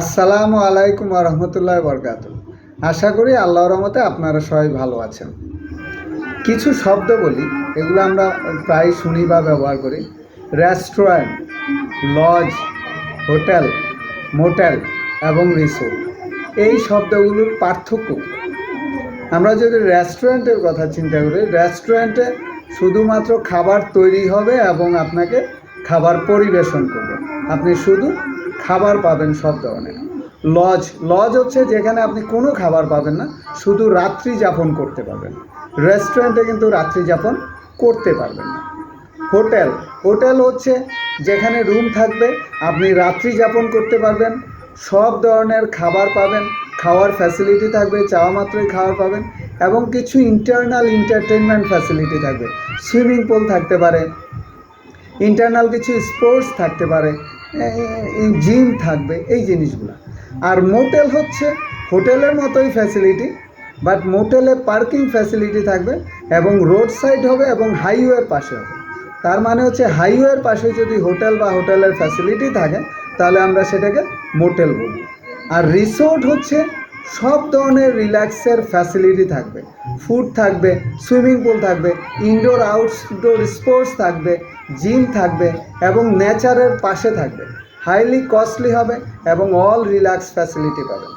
আসসালামু আলাইকুম রহমতুল্লাহ বরকাত আশা করি আল্লাহর রহমতে আপনারা সবাই ভালো আছেন। কিছু শব্দ বলি, এগুলো আমরা প্রায় শুনি বা ব্যবহার করি। রেস্টুরেন্ট, লজ, হোটেল, মোটেল এবং রিসোর্ট। এই শব্দগুলোর পার্থক্য আমরা যদি রেস্টুরেন্টের কথা চিন্তা করি, রেস্টুরেন্টে শুধুমাত্র খাবার তৈরি হবে এবং আপনাকে খাবার পরিবেশন করবে। আপনি শুধু খাবার পাবেন সব ধরনের। লজ লজ হচ্ছে যেখানে আপনি কোনো খাবার পাবেন না, শুধু রাত্রি যাপন করতে পারবেন। রেস্টুরেন্টে কিন্তু রাত্রি যাপন করতে পারবেন না। হোটেল হোটেল হচ্ছে যেখানে রুম থাকবে, আপনি রাত্রি যাপন করতে পারবেন, সব ধরনের খাবার পাবেন, খাওয়ার ফ্যাসিলিটি থাকবে, চাওয়া মাত্রই খাবার পাবেন, এবং কিছু ইন্টারনাল এন্টারটেনমেন্ট ফ্যাসিলিটি থাকবে। সুইমিং পুল থাকতে পারে ইন্টারনাল কিছু স্পোর্টস থাকতে পারে জিম থাকবে, এই জিনিসগুলো। আর মোটেল হচ্ছে হোটেলের মতোই ফ্যাসিলিটি বাট মোটেলে পার্কিং ফ্যাসিলিটি থাকবে এবং রোড সাইড হবে এবং হাইওয়ের পাশে হবে। তার মানে হচ্ছে হাইওয়ের পাশে যদি হোটেল বা হোটেলের ফ্যাসিলিটি থাকে, তাহলে আমরা সেটাকে মোটেল বলি আর রিসোর্ট হচ্ছে সব ধরনের রিল্যাক্সের ফ্যাসিলিটি থাকবে। ফুড থাকবে সুইমিং পুল থাকবে ইনডোর আউটডোর স্পোর্টস থাকবে জিম থাকবে এবং নেচারের পাশে থাকবে। হাইলি কস্টলি হবে এবং অল রিল্যাক্স ফ্যাসিলিটি পাবেন।